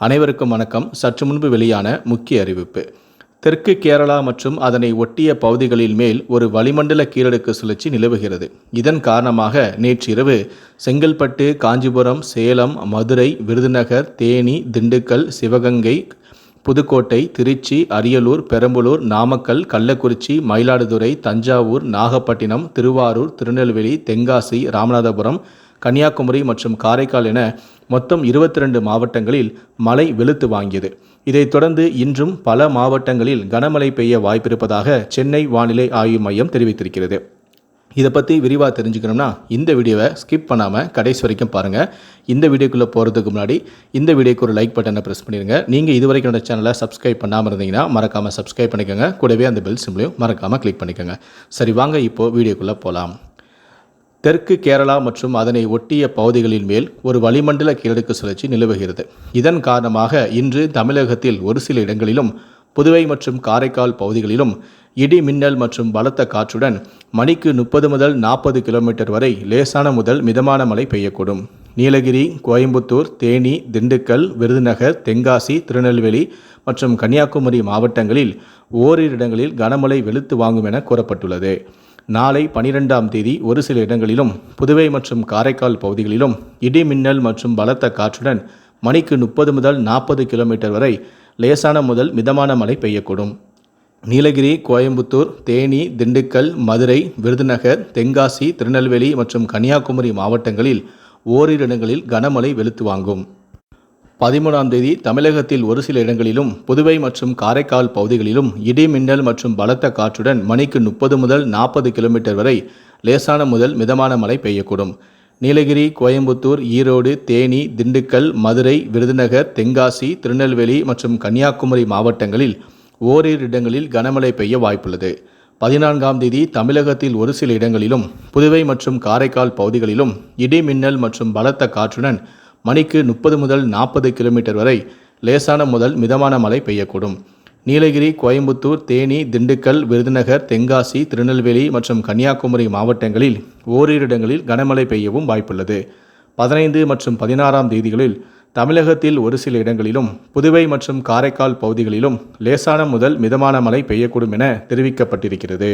அனைவருக்கும் வணக்கம். சற்று முன்பு வெளியான முக்கிய அறிவிப்பு. தெற்கு கேரளா மற்றும் அதனை ஒட்டிய பகுதிகளில் மேல் ஒரு வளிமண்டல கீழடுக்கு சுழற்சி நிலவுகிறது. இதன் காரணமாக நேற்றிரவு செங்கல்பட்டு காஞ்சிபுரம் சேலம் மதுரை விருதுநகர் தேனி திண்டுக்கல் சிவகங்கை புதுக்கோட்டை திருச்சி அரியலூர் பெரம்பலூர் நாமக்கல் கள்ளக்குறிச்சி மயிலாடுதுறை தஞ்சாவூர் நாகப்பட்டினம் திருவாரூர் திருநெல்வேலி தென்காசி ராமநாதபுரம் கன்னியாகுமரி மற்றும் காரைக்கால் என மொத்தம் இருபத்தி ரெண்டு மாவட்டங்களில் மழை வெளுத்து வாங்கியது. இதைத் தொடர்ந்து இன்றும் பல மாவட்டங்களில் கனமழை பெய்ய வாய்ப்பிருப்பதாக சென்னை வானிலை ஆய்வு மையம் தெரிவித்திருக்கிறது. இதை பற்றி விரிவாக தெரிஞ்சுக்கணும்னா இந்த வீடியோவை ஸ்கிப் பண்ணாமல் கடைசி வரைக்கும் பாருங்கள் இந்த வீடியோக்குள்ளே போகிறதுக்கு முன்னாடி இந்த வீடியோக்கு ஒரு லைக் பட்டனை ப்ரெஸ் பண்ணிடுங்க நீங்கள் இது வரைக்கும் என்னோட சேனலை சப்ஸ்கிரைப் பண்ணாமல் இருந்தீங்கன்னா மறக்காமல் சப்ஸ்கிரைப் பண்ணிக்கோங்க. கூடவே அந்த பெல் சிம்லையும் மறக்காமல் கிளிக் பண்ணிக்கோங்க. சரி வாங்க இப்போது வீடியோக்குள்ளே போகலாம் தெற்கு கேரளா மற்றும் அதனை ஒட்டிய பகுதிகளின் மேல் ஒரு வளிமண்டல கிழக்கு சுழற்சி நிலவுகிறது. இதன் காரணமாக இன்று தமிழகத்தில் ஒரு சில இடங்களிலும் புதுவை மற்றும் காரைக்கால் பகுதிகளிலும் இடி மின்னல் மற்றும் பலத்த காற்றுடன் மணிக்கு முப்பது முதல் நாற்பது கிலோமீட்டர் வரை லேசான முதல் மிதமான மழை பெய்யக்கூடும். நீலகிரி கோயம்புத்தூர் தேனி திண்டுக்கல் விருதுநகர் தென்காசி திருநெல்வேலி மற்றும் கன்னியாகுமரி மாவட்டங்களில் ஓரிரு இடங்களில் கனமழை வெளுத்து வாங்கும் என கூறப்பட்டுள்ளது. நாளை பனிரெண்டாம் தேதி ஒரு சில இடங்களிலும் புதுவை மற்றும் காரைக்கால் பகுதிகளிலும் இடி மின்னல் மற்றும் பலத்த காற்றுடன் மணிக்கு முப்பது முதல் நாற்பது கிலோமீட்டர் வரை லேசான முதல் மிதமான மழை பெய்யக்கூடும். நீலகிரி கோயம்புத்தூர் தேனி திண்டுக்கல் மதுரை விருதுநகர் தென்காசி திருநெல்வேலி மற்றும் கன்னியாகுமரி மாவட்டங்களில் ஓரிரு இடங்களில் கனமழை வெளுத்து வாங்கும். பதிமூணாம் தேதி தமிழகத்தில் ஒரு சில இடங்களிலும் புதுவை மற்றும் காரைக்கால் பகுதிகளிலும் இடி மின்னல் மற்றும் பலத்த காற்றுடன் மணிக்கு முப்பது முதல் நாற்பது கிலோமீட்டர் வரை லேசான முதல் மிதமான மழை பெய்யக்கூடும். நீலகிரி கோயம்புத்தூர் ஈரோடு தேனி திண்டுக்கல் மதுரை விருதுநகர் தென்காசி திருநெல்வேலி மற்றும் கன்னியாகுமரி மாவட்டங்களில் ஓரிரு இடங்களில் கனமழை பெய்ய வாய்ப்புள்ளது. பதினான்காம் தேதி தமிழகத்தில் ஒரு சில இடங்களிலும் புதுவை மற்றும் காரைக்கால் பகுதிகளிலும் இடி மின்னல் மற்றும் பலத்த காற்றுடன் மணிக்கு முப்பது முதல் நாற்பது கிலோமீட்டர் வரை லேசான முதல் மிதமான மழை பெய்யக்கூடும். நீலகிரி கோயம்புத்தூர் தேனி திண்டுக்கல் விருதுநகர் தென்காசி திருநெல்வேலி மற்றும் கன்னியாகுமரி மாவட்டங்களில் ஓரிரு இடங்களில் கனமழை பெய்யவும் வாய்ப்புள்ளது. பதினைந்து மற்றும் பதினாறாம் தேதிகளில் தமிழகத்தில் ஒரு சில இடங்களிலும் புதுவை மற்றும் காரைக்கால் பகுதிகளிலும் லேசான முதல் மிதமான மழை பெய்யக்கூடும் என தெரிவிக்கப்பட்டிருக்கிறது.